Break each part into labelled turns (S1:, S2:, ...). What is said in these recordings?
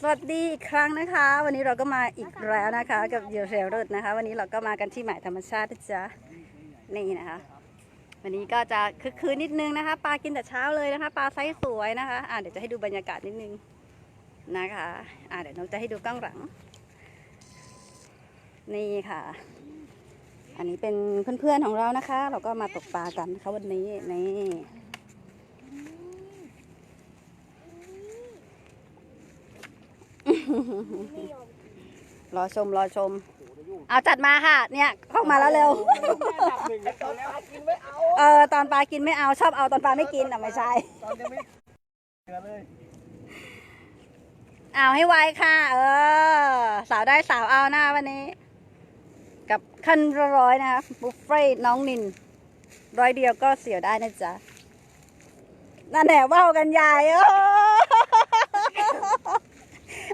S1: สวัสดีอีกครั้งนะคะ วันนี้เราก็มาอีกแล้วนะคะ กับเหยื่อเรลรดนะคะ วันนี้เราก็มากันที่หมายธรรมชาตินะจ๊ะนี่นะคะ วันนี้ก็จะคึกคืนนิดนึงนะคะ ปลากินแต่เช้าเลยนะคะ ปลาไซส์สวยนะคะอ่าเดี๋ยวจะให้ดูบรรยากาศนิดนึงนะคะอ่าเดี๋ยวน้องจะให้ดูกล้องหลัง นี่ค่ะ อันนี้เป็นเพื่อนๆของเรานะคะ เราก็มาตกปลากันนะคะวันนี้นี่ รอชมรอชมเอาจัดมาค่ะ เนี่ยเข้ามาแล้วเร็ว
S2: ตอนปลากินไม่เอา
S1: เออตอนปลากินไม่เอาชอบเอาตอนปลาไม่กินอะไม่ใช่
S2: ตอนยังไม่เหลือเลย
S1: เอาให้ไวค่ะ เออ สาวได้สาวเอาหน้าวันนี้ กับขั้นร้อยนะคะบุฟเฟ่ต์น้องนิน ร้อยเดียวก็เสียได้นะจ๊ะนั่นแหละว่าวกันใหญ่เออเ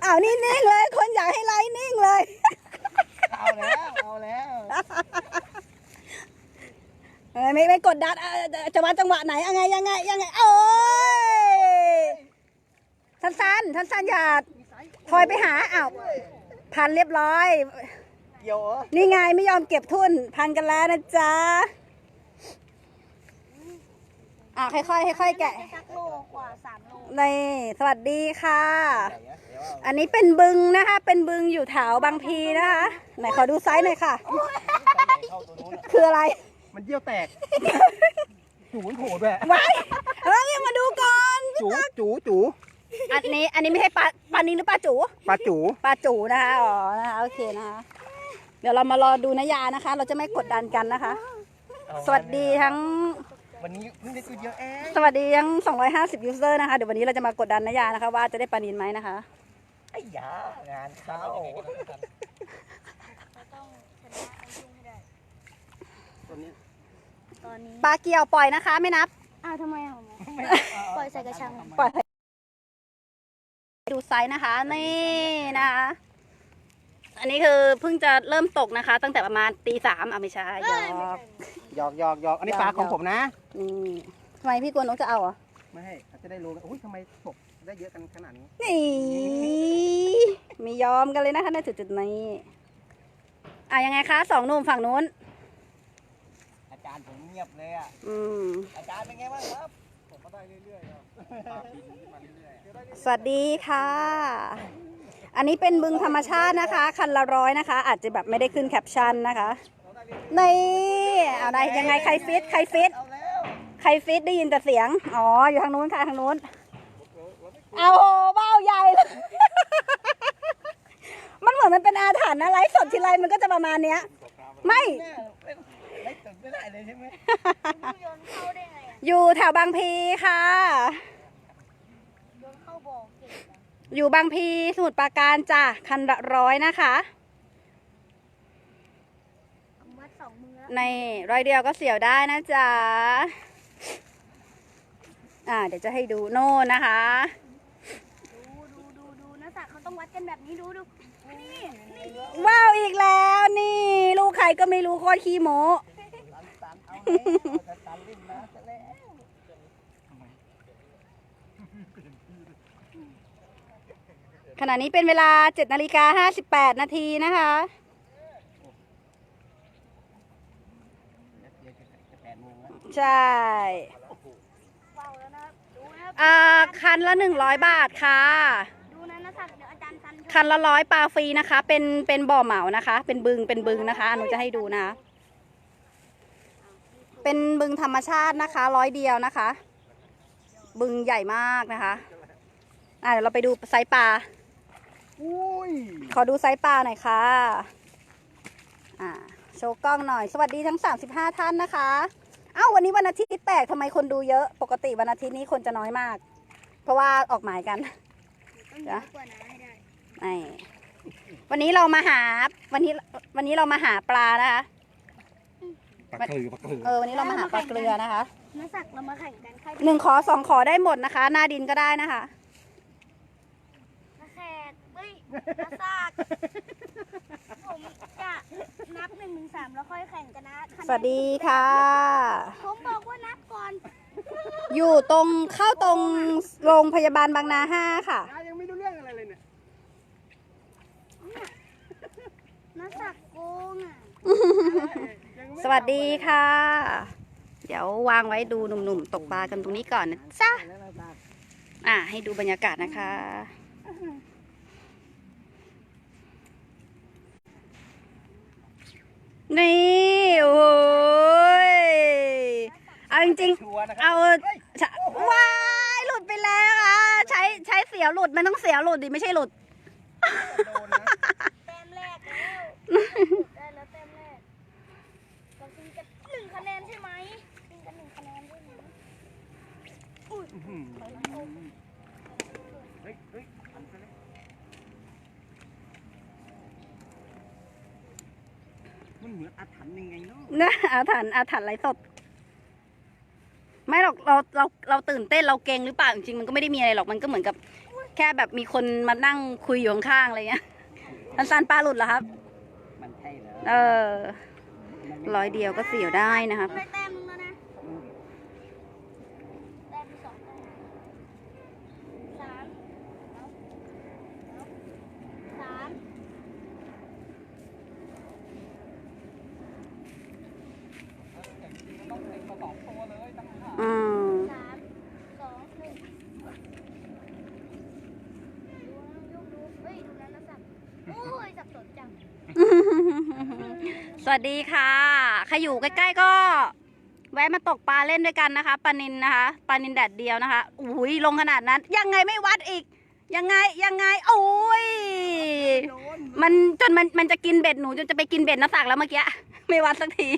S1: อานิ่งๆเลย คนอยากให้ไลฟ์นิ่งเลย
S2: เอาแล้ว เอาแล้ว
S1: เออไม่ไม่กดดันอะจะมาจังหวะไหนยังไงยังไงยังไงโอ้ยสั้นๆสั้นๆอย่าทอยไปหาอ้าวพันเรียบร้อย
S2: เกี่ยวเหรอ
S1: นี่ไงไม่ยอมเก็บทุนพันกันแล้วนะจ๊ะ อะค่อยๆค่อยๆแกะ
S3: สักโลกว่าสามโล
S1: นี่สวัสดีค่ะ
S2: ใส่นะเดี๋ยวเอา
S1: อันนี้เป็นบึงนะคะ เป็นบึงอยู่แถวบางพีนะคะ ไหนขอดูไซส์หน่อยค่ะ
S2: ใส่เข้าตัวนู้นอะ
S1: คืออะไร
S2: มันเยี่ยวแตก จูมันโผล่ด้วย
S1: ไว้เฮ้ยมาดูก่อน
S2: จูจูจู
S1: อันนี้อันนี้ไม่ใช่ปลาปลานิลหรือปลาจู
S2: ปลาจู
S1: ปลาจูนะคะ อ๋อ นะคะโอเคนะคะ เดี๋ยวเรามารอดูนายานะคะ เราจะไม่กดดันกันนะคะ สวัสดีทั้ง
S2: วันนี้เพิ่งได้ตัวเดียวเอง
S1: สวัสดีทั้ง250 ยูเซอร์นะคะ เดี๋ยววันนี้เราจะมากดดันนายานะคะ ว่าจะได้ปลานินไหมนะคะ
S2: ไอ้ยางานเข้า
S3: เราต้องชนะไอ้ยุ่งให้ได้
S2: ตัวนี้
S3: ตอนนี้
S1: ปลาเกี่ยวปล่อยนะคะ ไม่นับ
S3: อ้าวทำไมอะปล่อยใส่กระชัง
S1: ปล่อย ดูไซส์นะคะ นี่นะคะ อันนี้คือเพิ่งจะเริ่มตกนะคะ ตั้งแต่ประมาณตีสามอะไม่ใช่หยอก
S2: หยอกหยอกหยอกอันนี้ปลาของผมนะ
S1: นี่ทำไมพี่กวนนกจะเอาอะ
S2: ไม่ให้เขาจะได้รู้กันอุ้ยทำไมตกได้เยอะกันขนาดนี้
S1: นี่มียอมกันเลยนะคะในจุดๆนี้อะยังไงคะสองหนุ่มฝั่งนู้น
S2: อาจารย์ผมเงียบเลยอะ
S1: อืม
S2: อาจารย์เป็นไงบ้างครับผมก็ได้เรื่อยๆครับปลาบินขึ้นมาเรื่อย
S1: สวัสดีค่ะ อันนี้เป็นบึงธรรมชาตินะคะ คันละร้อยนะคะ อาจจะแบบไม่ได้ขึ้นแคปชั่นนะคะนี่เอาได้ยังไงใครฟิตใครฟิต
S2: ๆเอาแล้ว
S1: ใครฟิตได้ยินแต่เสียง อ๋อ อยู่ทางนู้นค่ะทางนู้นเอาเบ้าใหญ่เลยมันเหมือนมันเป็นอาถรรพ์นะไลฟ์สดทีไรมันก็จะประมาณเนี้ย ไม่
S2: เนี่ยเป็นไม่ตึกไม่ได้เลยใช่ไหม
S3: โยนเข้าได้ไงอะ
S1: อยู่แถวบางพีค่ะ
S3: โยนเข้าบ่อเก่ง อะ
S1: อยู่บางพีสมุทรปราการจ้ะคันละร้อยนะคะ
S3: มัดสองมือแล้ว
S1: ในร้อยเดียวก็เสียวได้นะจ๊ะอ่า เดี๋ยวจะให้ดูโน่นนะคะ
S3: ดูดูดูดูนะสักเขาต้องวัดกันแบบนี้ดูดูนี่นี่
S1: ว้าวอีกแล้วนี่ ลูกใครก็ไม่รู้โคตรขี้โม
S2: ตันเอาแล้วตันลิ้นนะซะแล้ว
S1: ข ณะนี้เป็นเวลา7นาฬิกา58นาทีนะคะ
S2: เดี๋ยวจะจะแปดโมงแล้ว
S1: ใช่
S3: เฝ้าแล้วนะครับดูนะครับ
S1: อ่าคันละ100บาทค่ะ
S3: ดูนะนะสักเดี๋ยวอาจารย์ทัน
S1: คันละร้อยปลาฟรีนะคะ เป็นเป็นบ่อเหมานะคะ เป็นบึงเป็นบึงนะคะหนูจะให้ดูนะคะเป็นบึงธรรมชาตินะคะ ร้อยเดียวนะคะ บึงใหญ่มากนะคะอ่าเดี๋ยวเราไปดูไซส์ปลา
S2: อุ้ย
S1: ขอดูไซส์ปลาหน่อยค่ะ อ่า โชว์กล้องหน่อย สวัสดีทั้ง 35 ท่านนะคะ เอ้าวันนี้วันอาทิตย์แปลกทำไมคนดูเยอะ ปกติวันอาทิตย์นี้คนจะน้อยมาก เพราะว่าออกหมายกัน
S3: ต้องเยอะกว่านะให้ได้
S1: ไอ้วันนี้เรามาหา วันนี้ วันนี้เรามาหาปลานะคะ
S2: ปลาคือปลาคือ
S1: เออ วันนี้เรามาหาปลาเกลือนะคะ
S3: นะสักเรามาแข่งกันใคร
S1: หนึ่งขอสองขอได้หมดนะคะ หน้าดินก็ได้นะคะ
S3: นะแขก เฮ้ยนะสักผมจะนับหนึ่งถึงสามแล้วค่อยแข่งกันนะคะแนน
S1: สวัสดีค่ะ
S3: ผมบอกว่านับก่อน
S1: อยู่ตรงเข้าตรงโรงพยาบาลบางนาห้าค่ะ
S2: ยังยังไม่รู้เรื่องอะไรเลยเนี่ย
S3: น้าศักดิ์โกงอะ
S2: ยังไม่
S1: สวัสดีค่ะ เดี๋ยววางไว้ดูหนุ่มๆ ตกปลากันตรงนี้ก่อนนะจ๊ะ
S2: แล้วเราตัด
S1: อะให้ดูบรรยากาศนะคะ นี่โอ้ยเอาจริง
S2: ชัวร์นะ
S1: ๆ
S2: ครั
S1: เอาชะว้ายหลุดไปแล้วอะใช้ใช้เสียวหลุดมันต้องเสียวหลุดดิไม่ใช่หลุด
S2: โดนนะ
S3: แต้มแรกแล้วได้แล้วแต้มแรกเรากินกันหนึ่งคะแนนใช่ไหมกินกันหนึ่งคะแนนใช่ไหม
S2: อื้อหือเฮ้ยเฮ้ยหันไปเลย มันเหมือนอาถรรพ์ยังไงเนาะ
S1: นะอาถรรพ์อาถรรพ์ไรสด ไม่หรอกเราเราเราตื่นเต้นเราเก่งหรือเปล่าจริงๆมันก็ไม่ได้มีอะไรหรอกมันก็เหมือนกับ แค่แบบมีคนมานั่งคุยอยู่ข้างๆอะไรเงี้ยสันสันปลาหลุดเหรอครับ
S2: มันใช่เหรอ
S1: เออร้อยเดียวก็เสียวได้นะครับ
S3: ได้แต้มนึงแล้วนะแต้มที่สองสามเอาเอาสาม
S2: ต้องเต็มกระสอบตัวเลยตั้งห้า
S1: อืม
S3: สามสองหนึ่งดูนะยกดูเฮ้ยดูนั้นนะสับโอ้ยสับสนจัง
S1: สวัสดีค่ะ ใครอยู่ใกล้ๆก็ แวะมาตกปลาเล่นด้วยกันนะคะปลานินนะคะปลานินแดดเดียวนะคะอุ้ยลงขนาดนั้น ยังไงไม่วัดอีก ยังไงยังไงโอ้ยมันจนมันมันจะกินเบ็ดหนูจนจะไปกินเบ็ดนักสักแล้วเมื่อกี้ไม่วัดสักที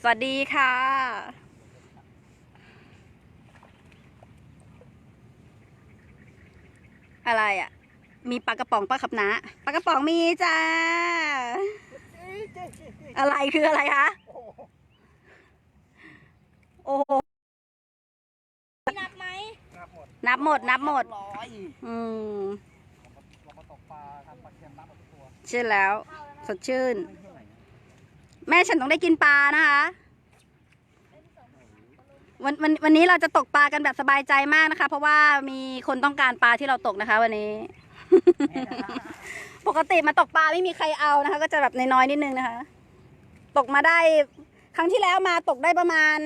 S1: สวัสดีค่ะอะไรอะ มีปลากระป๋องปลาขับนะปลากระป๋องมีจ้า อะไรคืออะไรคะโอ้โห
S3: นับไหม
S2: นับหมด
S1: นับหมดนับหมด
S2: ร้อย
S1: อืม
S2: เรามาตกปลาทำปลาเค็มนับหมดทุกตัว
S1: ใช่แล้ว
S3: เข้าแล้วนะ
S1: สดชื่น
S2: ไม่เท่าไหร่นะ
S1: แม่ฉันต้องได้กินปลานะคะ วันวันวันนี้เราจะตกปลากันแบบสบายใจมากนะคะ เพราะว่ามีคนต้องการปลาที่เราตกนะคะ วันนี้ ปกติมาตกปลาไม่มีใครเอานะคะ ก็จะแบบน้อยๆนิดนึงนะคะ ตกมาได้ ครั้งที่แล้วมาตกได้ประมาณ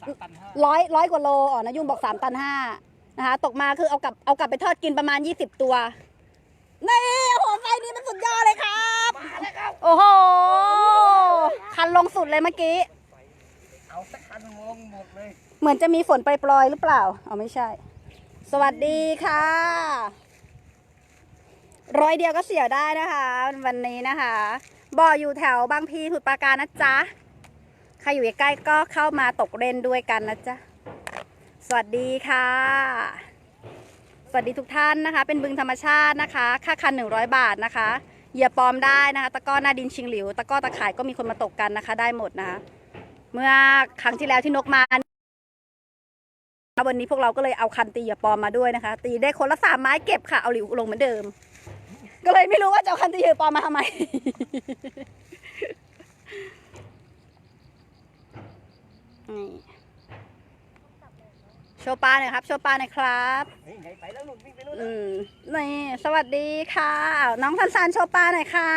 S2: สามตันห้า
S1: ร้อยร้อยกว่าโลอ๋อนะยุ่งบอกสามตันห้านะคะ ตกมาคือเอากลับเอากลับไปทอดกินประมาณยี่สิบตัวนี่โอ้โหไฟนี้มันสุดยอดเลยครับ
S2: มาแล้วครับ
S1: โอ้โหคันลงสุดเลยเมื่อกี้
S2: เอาสักคันลงหมดเลย
S1: เหมือนจะมีฝนปล่อยๆหรือเปล่าอ๋อไม่ใช่ สวัสดีค่ะ ร้อยเดียวก็เสียได้นะคะ วันนี้นะคะ บ่ออยู่แถวบางพีสุดปราการนะจ๊ะ ใครอยู่ใกล้ก็เข้ามาตกเล่นด้วยกันนะจ๊ะ สวัสดีค่ะ สวัสดีทุกท่านนะคะ เป็นบึงธรรมชาตินะคะ ค่าคัน100บาทนะคะเหยียบปลอมได้นะคะตะก้อหน้าดินชิงหลิว ตะก้อตะข่ายก็มีคนมาตกกันนะคะ ได้หมดนะคะ เมื่อครั้งที่แล้วที่นกมาวันนี้พวกเราก็เลยเอาคันตีเหยียบปลอมมาด้วยนะคะ ตีได้คนละสามไม้เก็บค่ะ เอาหลิวลงเหมือนเดิม ก็เลยไม่รู้ว่าจะเอาคันตีเหยียบปลอมมาทำไม นี่โชว์ปลาหน่อยครับ โชว์ปลาหน่อยครับ
S2: เฮ้ยไหนไปแล้วหนุนวิ่งไปนู่น
S1: อืมนี่ สวัสดีค่ะอ้าวน้องสันสันโชว์ปลาหน่อยค่ะ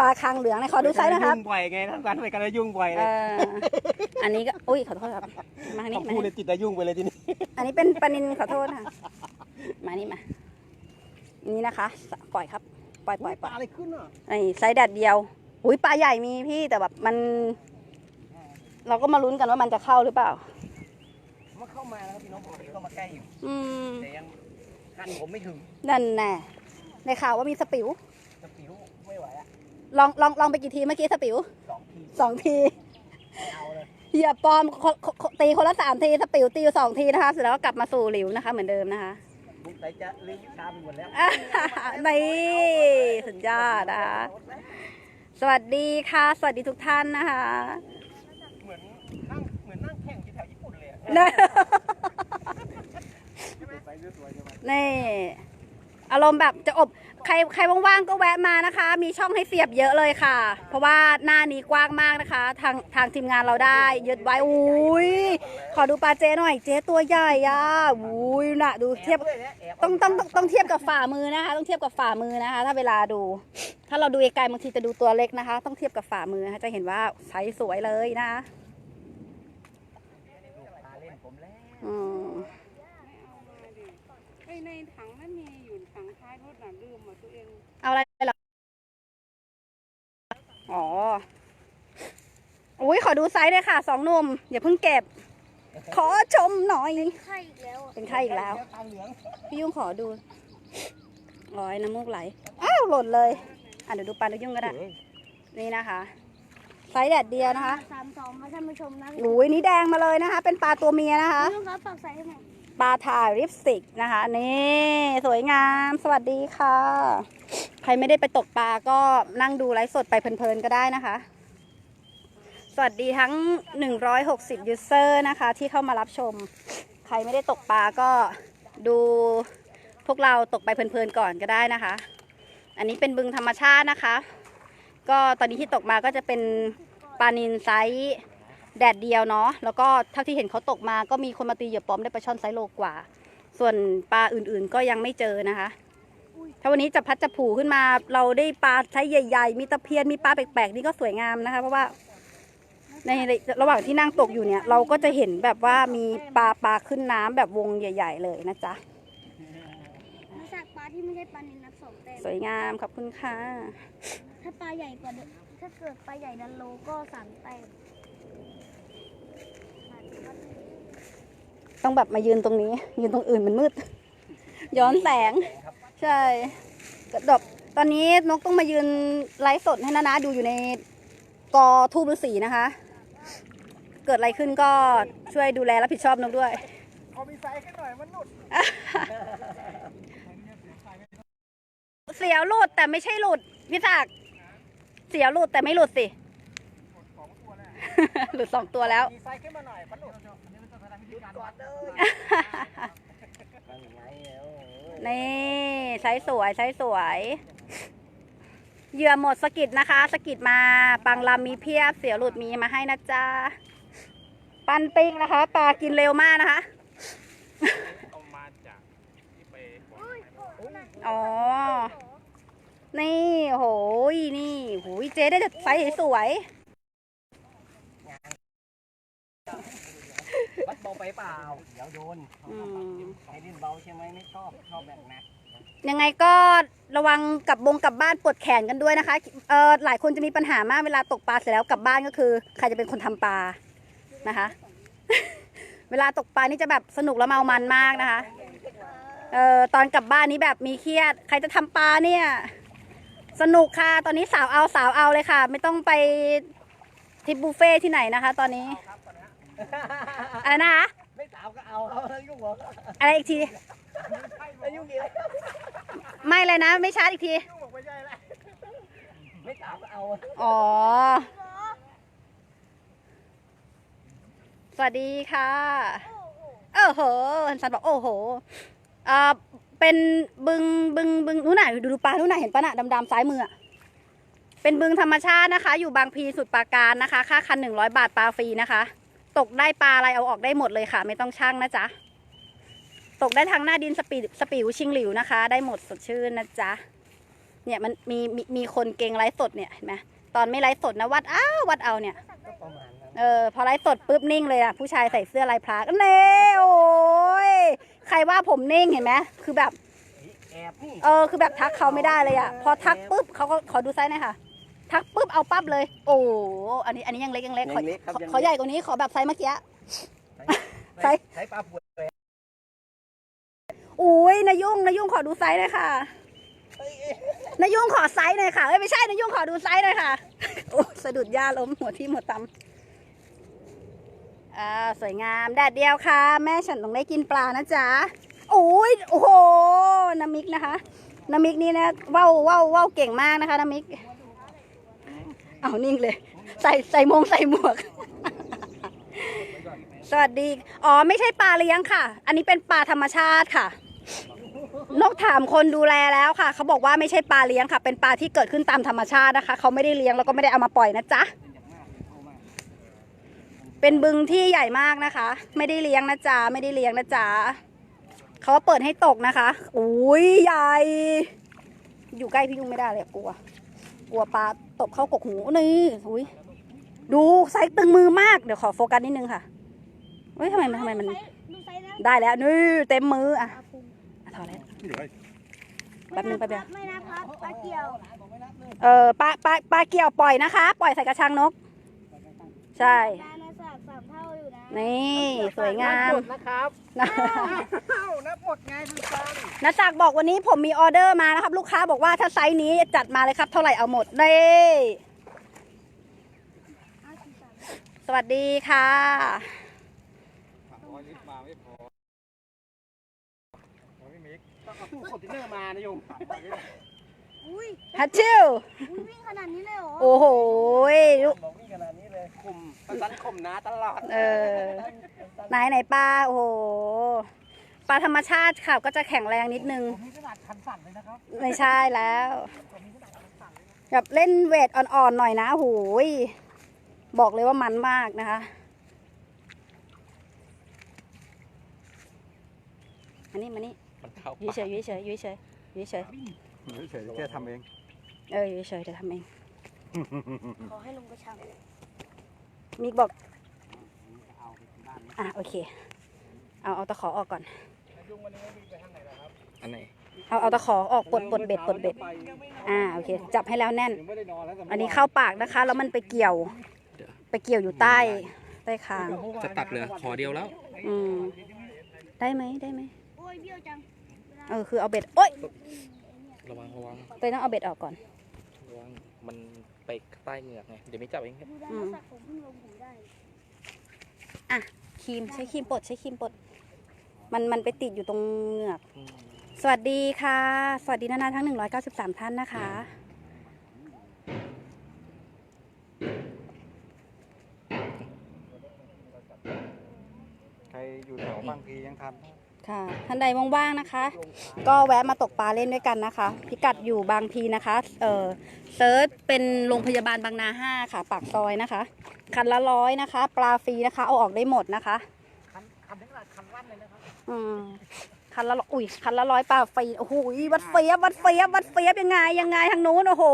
S3: ป
S1: ลาคางเหลืองเนี่ยขอดูไซส์หนะครับ
S2: ยุ่งบ่อยไงทั้งวันไปกันแล้วยุ่งบ่อย
S1: เอ
S2: เลย
S1: ออันนี้ก็ อุ้ยขอโทษครับ มานี่
S2: เขา
S1: มา
S2: พูดเล
S1: นี่
S2: ยติดได้ยุ่งไปเลยทีนี้
S1: อันนี้เป็นปลานินขอโทษค่ะ มานี่มา นี่นะคะ ปล่อยครับ ปล่อยปล่อยป
S2: ป
S1: ล่
S2: ลา
S1: อย
S2: อะไรขึ้นอะ
S1: ไอ้ไซส์แดดเดียว อุ้ยปลาใหญ่มีพี่แต่แบบมัน เราก็มาลุ้นกันว่ามันจะเข้าหรือเปล่า
S2: มันเข้ามาแล้วพี่น้องปกติเข้ามาใกล้อยู่
S1: อืม
S2: แต่ยังคันผมไม่ถึง
S1: นั่นแน่ ในข่าวว่ามีสปิว
S2: จะปิวไม่ไหวอะ
S1: ลองลองลองไปกี่ทีเมื่อกี้สปิว
S2: สองที
S1: สองที
S2: ไม่เอาเลย
S1: เหยียบปลอมคนคนตีคนละสามทีสปิวตีอยู่สองทีนะคะ เสร็จแล้วก็กลับมาสู่หลิวนะคะ เหมือนเดิมนะคะ
S2: สงสัยจะลืมวิชาไปหมดแล้ว
S1: อ่านี่สุดยอดนะคะ สวัสดีค่ะ สวัสดีทุกท่านนะคะ
S2: เหมือนนั่งเหมือนนั่งแข่งที่แถวญี่ปุ่นเลยอะ
S1: นี่
S2: ใช่ไหมไปสวยๆใช่ไหม
S1: นี่ อารมณ์แบบจะอบใครใครว่างๆก็แวะมานะคะ มีช่องให้เสียบเยอะเลยค่ะ เพราะว่าหน้านี้กว้างมากนะคะ ทางทางทีมงานเราได้ยึดไว้อุ้ยขอดูปลาเจหน่อยเจตัวใหญ่อะอุ้ยน่ะดูเทียบต้องต้องต้องต้องเทียบกับฝ่ามือนะคะ ต้องเทียบกับฝ่ามือนะคะ ถ้าเวลาดู ถ้าเราดูไกลๆบางทีจะดูตัวเล็กนะคะ ต้องเทียบกับฝ่ามือนะคะจะเห็นว่าไซส์สวยเลยนะคะ
S2: ตา
S1: อืม
S4: ไอ้ในถังนั้นมีอยู่ถังท้ายรถน่ะลืมอะตัว เอง
S1: เอาอะไรเหรออ๋ออุ้ยขอดูไซส์เลยค่ะสองหนุ่มอย่าเพิ่งเก็บ ขอชมหน่อย
S3: ไข่อีกแล้วอะ
S1: เป็นไข้อีกแล้ว
S2: ตาเหลือง
S1: พี่ยุ่งขอดูอ๋อยน้ำมูกไหล อ้าวหล่นเลย อะเดี๋ยวดูปลาดูยุ่งก็ได้ นี่นะคะไซส์แดดเดียวนะคะ
S3: สามสองมาท่านผู้ชมนะ
S1: อุ้ยนี่แดงมาเลยนะคะ เป็นปลาตัวเมียนะคะ
S3: ลุงครับปรับใส่ให้หน่อย
S1: ปลาถ่ายลิปสติกนะคะ นี่ สวยงาม สวัสดีค่ะใครไม่ได้ไปตกปลาก็นั่งดูไลฟ์สดไปเพลินๆก็ได้นะคะ สวัสดีทั้ง 160 ยูเซอร์นะคะ ที่เข้ามารับชม ใครไม่ได้ตกปลาก็ดูพวกเราตกไปเพลินๆก่อนก็ได้นะคะ อันนี้เป็นบึงธรรมชาตินะคะ ก็ตอนนี้ที่ตกมาก็จะเป็นปลานินไซส์แดดเดียวเนาะ แล้วก็เท่าที่เห็นเขาตกมาก็มีคนมาตีเหยื่อปลอมได้ปลาช่อนไซส์โลกว่า ส่วนปลาอื่นๆก็ยังไม่เจอนะคะ ถ้าวันนี้จะพัดจะผูขึ้นมา เราได้ปลาไซส์ใหญ่ ๆ มีตะเพียนมีปลาแปลกๆนี่ก็สวยงามนะคะ เพราะว่าในระหว่างที่นั่งตกอยู่เนี่ย เราก็จะเห็นแบบว่ามีปลาปลาขึ้นน้ำแบบวงใหญ่ ๆ เลยนะจ๊ะ
S3: มาจากปลาที่ไม่ใช่ปลานิลนับสองแต้ม
S1: สวยงามขอบคุณค่ะ
S3: ถ้าปลาใหญ่กว่าเดิมถ้าเกิดปลาใหญ่ดันโลก็สามแต้ม
S1: ต้องแบบมายืนตรงนี้ ยืนตรงอื่นมันมืด ย้อนแสง ใช่ก็ดบตอนนี้นกต้องมายืนไลฟ์สดให้นานาดูอยู่ในกอทูบฤาษีนะคะ เกิดอะไรขึ้นก็ช่วยดูแลรับผิดชอบนกด้วย
S2: พอมีไซส์ขึ้นหน่อยมันหลุด
S1: เสียวหลุดแต่ไม่ใช่หลุดพี่ศักดิ์เสียวหลุดแต่ไม่หลุดสิหลุดสองตัวแล้ว
S2: มีไซส์ขึ้นมาหน่อยมันหลุดหลุดก่อนเลยนั่นไงโอ้โห
S1: นี่ไซส์สวยไซส์สวยเหยื่อหมดสกิดนะคะ สกิดมาปังลำมีเพียบเสียวหลุดมีมาให้นะจ๊ะปันปิ้งนะคะปลากินเร็วมากนะคะ
S2: เอามาจากที่ไปปล่อย
S3: อุ้ยโอ้ยนั่น
S1: อ๋อ นี่โหยนี่โหยเจ๊ได้แต่ไซส์สวย
S2: วัดเบาไปเปล่า เดี๋ยวโดน
S1: อืม
S2: ไอ้ดินเบาใช่ไหมไม่ชอบชอบแบบหนัก
S1: ยังไงก็ระวังกลับบงกลับบ้านปวดแขนกันด้วยนะคะเออหลายคนจะมีปัญหามากเวลาตกปลาเสร็จแล้วกลับบ้านก็คือ ใครจะเป็นคนทำปลานะคะ เวลาตกปลานี่จะแบบสนุกและเมามันมากนะคะเออตอนกลับบ้านนี้แบบมีเครียด ใครจะทำปลาเนี่ย สนุกค่ะ ตอนนี้สาวเอาสาวเอาเลยค่ะ ไม่ต้องไปทิปบุฟเฟ่ที่ไหนนะคะ ตอนนี้ อะไรนะคะ
S2: ไม่สาวก็เอาเขาแล้วยุ่งเหรอ
S1: อะไรอีกที
S2: ไม่ยุ่งอีก
S1: ไม่เลยนะ ไม่ชาร์จอีกที
S2: ยุ่งบอกไม่ใช่แล้วไม่สาวก็เอา
S1: อ๋อ สวัสดีค่ะ
S3: โอ้โห
S1: โอ้โหสันบอกโอ้โหเอ่อเป็นบึงบึงบึงนู้นน่ะดูดูปลานู้นน่ะเห็นปะน่ะดำๆซ้ายมืออะเป็นบึงธรรมชาตินะคะ อยู่บางพลีสุดปราการนะคะ ค่าคันหนึ่งร้อยบาทปลาฟรีนะคะ ตกได้ปลาอะไรเอาออกได้หมดเลยค่ะ ไม่ต้องช่างนะจ๊ะ ตกได้ทางหน้าดินสปีดสปิวชิงหลิวนะคะ ได้หมดสดชื่นนะจ๊ะ เนี่ยมันมีมีมีคนเก่งไลฟ์สดเนี่ยเห็นไหมตอนไม่ไลฟ์สดนะวัดอ้าววัดเอาเนี่ย
S2: ก็ประมาณนั้น
S1: เออพอไลฟ์สดปุ๊บนิ่งเลยอะผู้ชายใส่เสื้อลายพรางเน่โอ้ยใครว่าผมนิ่งเห็นไหมคือแบบ
S2: แอบนี่
S1: เออคือแบบทักเขาไม่ได้เลยอะพอทักปุ๊บเขาก็ขอดูไซส์หน่อยค่ะ ทักปุ๊บเอาปั๊บเลย โอ้อันนี้อันนี้ยังเล็กยังเล็กขอขอขอใหญ่กว่านี้ขอแบบไซส์เมื่อกี้ไซส์
S2: ใช้ปลาปวดเลย
S1: อุ้ยนายุ่งนายุ่งขอดูไซส์หน่อยค่ะนายุ่งขอไซส์หน่อยค่ะเอ้ยไม่ใช่นายุ่งขอดูไซส์หน่อยค่ะโอ้สะดุดหญ้าล้มหัวที่มหัวตำอ่าสวยงามแดดเดียวค่ะ แม่ฉันต้องได้กินปลานะจ๊ะโอ้ยโอ้โหน้ำมิกนะคะน้ำมิกนี่นะเว้าวว้าวว้าวเก่งมากนะคะน้ำมิก เอานิ่งเลย ใส่ใส่มงใส่หมวก สวัสดี อ๋อ ไม่ใช่ปลาเลี้ยงค่ะ อันนี้เป็นปลาธรรมชาติค่ะ นกถามคนดูแลแล้วค่ะ เขาบอกว่าไม่ใช่ปลาเลี้ยงค่ะ เป็นปลาที่เกิดขึ้นตามธรรมชาตินะคะ เขาไม่ได้เลี้ยงแล้วก็ไม่ได้เอามาปล่อยนะจ๊ะ เป็นบึงที่ใหญ่มากนะคะ ไม่ได้เลี้ยงนะจ๊ะ ไม่ได้เลี้ยงนะจ๊ะเขาเปิดให้ตกนะคะ อุ้ยใหญ่ อยู่ใกล้พี่ยุงไม่ได้เลยกลัว กลัวปลาตบเข้ากกหูนี่อุ้ยดูไซส์ตึงมือมาก เดี๋ยวขอโฟกัสนิดนึงค่ะเฮ้ยทำไมมันทำไมมัน
S3: ดูไซส์นะ
S1: ได้แล้วนี่เต็มมืออะ
S3: ปลาพุง
S1: อะถอดแล้ว
S2: เดี๋ยวไอ้
S1: แป๊บนึงแป๊บนึง
S3: ไม่นะครับปลาเกี่ยว
S1: เออปลาปลาปลาเกี่ยวปล่อยนะคะ ปล่อยใส่กระชังนก ใช่
S3: นะ
S1: นี่สวยงาม
S2: หมดนะครับ
S1: นะ
S2: อ้าวนับหมดไงคุณฟัง
S1: นักจักรบอกวันนี้ผมมีออเดอร์มานะครับ ลูกค้าบอกว่าถ้าไซส์นี้จัดมาเลยครับ เท่าไหร่เอาหมดนี่
S3: ห้าสี่สาม
S1: สวัสดีค่ะ
S2: ร้อยลิตรมาไม่พอเอาพี่มิกต้องเอาตู้คอนเทนเนอร์มานะโยม
S3: อุ้ย
S1: ฮัตชิว
S3: อุ้ยวิ่งขนาดนี้เลยเหรอ
S1: โอ้โหลูก
S2: บอกนี่ขนาดนี้เลยข่มสั้นข่มนะตลอด
S1: เออ ไหนไหนปลา โอ้โห ปลาธรรมชาติค่ะ ก็จะแข็งแรงนิดนึง
S2: ผมมีขนาดคันสั่นเลยนะครับ
S1: ไม่ใช่แล้วแบบเล่นเวทอ่อนๆหน่อยนะโหยบอกเลยว่ามันมากนะคะ อันนี้มานี่
S2: มันเข้า
S1: อยืเฉยอยืเฉยอยืเฉยอยืเฉย
S2: เฉยๆแค่ทำเอง
S1: เอออยืเฉยเดี๋ยวทำเอง
S3: ขอให้ลงกระชัง
S1: มิกบอก อะโอเค เอาเอาตะขอออกก่อน
S2: อันไหน
S1: เอาเอาตะขอออกปลดปลดเบ็ดปลดเบ็ด อ่าโอเค จับให้แล้วแน่น
S2: ยังไม่ได้นอนแล้ว
S1: อันนี้เข้าปากนะคะ แล้วมันไปเกี่ยว ไปเกี่ยวอยู่ใต้ใต้คาง
S5: จะตัดเหลือขอเดียวแล้ว
S1: อืมได้ไหมได้ไหม
S3: โอ้ยเบี้ยวจัง
S1: เออคือเอาเบ็ด โอ๊ย
S5: ระวังระวัง
S1: เตยต้องเอาเบ็ดออกก่อน
S5: ระวังมันไปใต้เหงือกไง เดี๋ยวไม่จับเองครับ
S3: ดูด้าน
S1: อืม
S3: สักผมเพิ่งลงหูได้
S1: ครีมใช้ครีมปลดใช้ครีมปลด มันมันไปติดอยู่ตรงเหงือก
S5: อืม
S1: สวัสดีค่ะ สวัสดีนานาทั้ง 193 ท่านนะคะ
S2: ใครอยู่แถวบางพียังทัน
S1: ค่ะท่านใดว่างๆนะคะ ก็แวะมาตกปลาเล่นด้วยกันนะคะ พิกัดอยู่บางพีนะคะ เออเซิร์ชเป็นโรงพยาบาลบางนาห้าค่ะ ปากซอยนะคะ คันละร้อยนะคะ ปลาฟรีนะคะ เอาออกได้หมดนะคะ
S2: คันคันถึงขนาดคันลั่นเลยนะครับ
S1: อืมคันละอุ้ยคันละร้อยปลาฟรีโอ้โหวัดเฟียบวัดเฟียบวัดเฟียบยังไงยังไงทางนู้นโอ้โห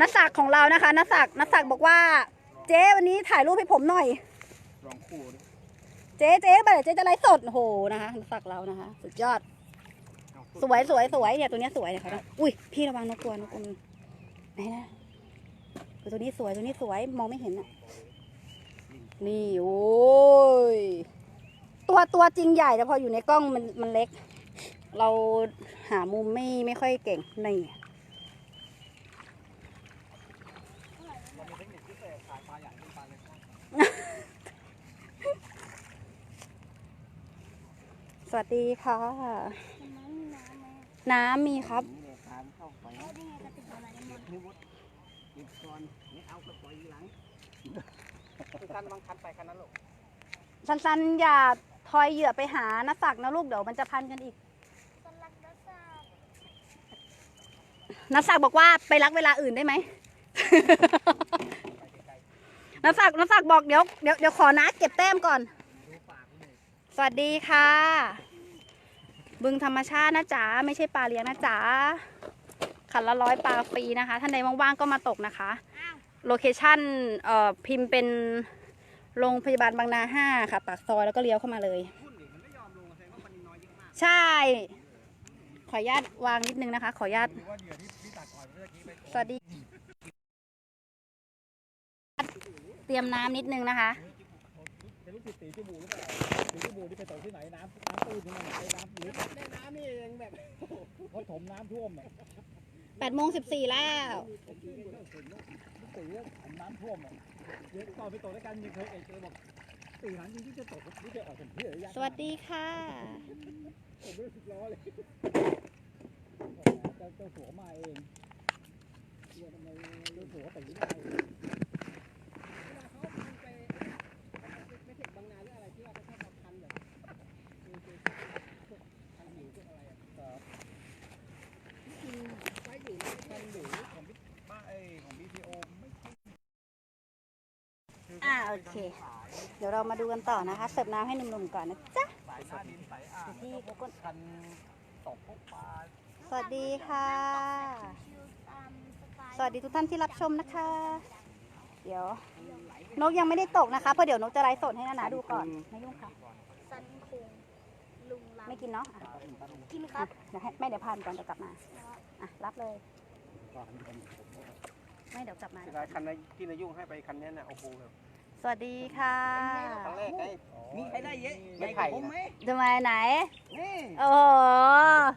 S1: นักศักของเรานะคะนักศักนักศักบอกว่า เจ๊วันนี้ถ่ายรูปให้ผมหน่อย
S2: ลองคู่ดิ
S1: เจ๊เจ๊ไปเดี๋ยวเจ๊จะไลฟ์สดโหนะคะนักเรานะคะ สุดยอด สวยสวยสวยเนี่ยตัวเนี้ยสวยเนี่ยค่ะอุ้ยพี่ระวังนกกลัวนกกลัวมันไหนนะตัวนี้สวยตัวนี้สวยมองไม่เห็นอะนี่โอ้ยตัวตัวจริงใหญ่แต่พออยู่ในกล้องมันมันเล็ก เราหามุมไม่ไม่ค่อยเก่งนี่ สวัสดีค่ะ
S3: มันไม่มีน้ำไหม
S1: น้ำมีครับ
S2: นี่เลยตามเข้าไป
S3: เอ้ยได้ไงกระติกอะไรกันหมด
S2: นี่วุฒิเก็บก่อนนี่เอากระป๋อยหลังคันบางคันไปคันนั้นลูก
S1: สันๆอย่าทอยเหยื่อไปหานักสักนะลูกเดี๋ยวมันจะพันกันอีก
S3: สลักดัสซาบ
S1: นักสักบอกว่าไปรักเวลาอื่นได้ไหม นักสักนักสักบอกเดี๋ยวเดี๋ยวเดี๋ยวขอนะเก็บแต้มก่อนส วัสดีค่ะ บึงธรรมชาตินะจ๊ะไม่ใช่ปลาเลี้ยงนะจ๊ะขันละร้อยปลาฟรีนะคะ ท่านใดว่างๆก็มาตกนะคะโลเคชั่นเอ่อพิมพ์เป็นโรงพยาบาลบางนาห้าค่ะปากซอยแล้วก็เลี้ยวเข้ามาเลย ใช่ ขออนุญาตวางนิดนึงนะคะ ขออนุญาตสวัสดี เตรียมน้ำนิดนึงนะคะ
S2: เป็นลูกศิษย์ตีจูบูหรือเปล่าตีจูบูที่ไปตกที่ไหนน้ำน้ำตื้นที่นั่นไอ้น้ำลึกได้น้ำนี่เองแบบพอถมน้ำท่วมอะ
S1: 8โมง14แล้ว
S2: ตีน้ำท่วมอะเดี๋ยวก่อนไปตกด้วยกันมีเคยเอกเลยบอกตีหลังจริงๆจะตกนี่จะออกเป็นเพื่อยัง
S1: สวัสดีค่ะ
S2: ผมไม่สิบล้อเลยเจ้าเจ้าสัวมาเองเดี๋ยวทำไมเจ้าสัวตีได้เวลาเขาไปไม่ถึงบางนาหรืออะไรที่ว่าเขาชอบมาพันแบบ
S1: เค เดี๋ยวเรามาดูกันต่อนะคะ เสิร์ฟน้ำให้หนุ่มๆก่อนนะจ๊ะ
S2: สายหน้าดินสายอ่าง
S1: พี่เขาก็
S2: คันตกพวกปลา
S1: สวัสดีค่ะ
S3: ชิวๆตามสไตล์
S1: สวัสดีทุกท่านที่รับชมนะคะ เดี๋ยวนกยังไม่ได้ตกนะคะเพราะเดี๋ยวนกจะไลฟ์สดให้นานาดูก่อนไม่ยุ่งค่ะ
S3: สันคงลุงลำ
S1: ไม่กินเนาะอะ
S3: กินครับ
S1: เดี๋ยวให้แม่เดี๋ยวพานก่อนเดี๋ยวกลับมาอะรับเลยไม่เดี๋ยวกลับมา
S6: เวลาคันในที่นายุ่งให้ไปคันนี้น่ะโอ้โหแบบ
S1: สวัสดีค่ะ
S6: ครั้งแรกไง
S2: มีใครได้เยอะ
S6: ไม่ไผ่นะ
S1: ทำไมไหน
S2: นี่
S1: โอ้โห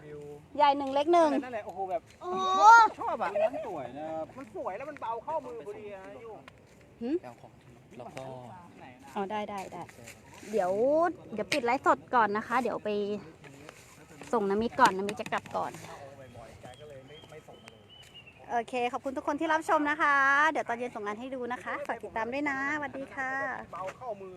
S2: วิว
S1: ใหญ่หนึ่งเล็กหนึ่ง
S6: นั่นแหละโอ้โหแบบ
S1: โอ้โห
S6: ชอบอะมันสวยนะมันสวยแล้วมันเบาเข้ามือพอดีนะยุ่ง
S5: แล้วของแล้วก็
S1: เอาได้ได้ได้เดี๋ยวเดี๋ยวปิดไลฟ์สดก่อนนะคะ เดี๋ยวไปส่งน้ำมิกก่อนน้ำมิกจะกลับก่อน โอเค ขอบคุณทุกคนที่รับชมนะคะ เดี๋ยวตอนเย็นส่งงานให้ดูนะคะ ฝากติดตามด้วยนะสวัสดีค่ะ
S6: เบาเข้ามือ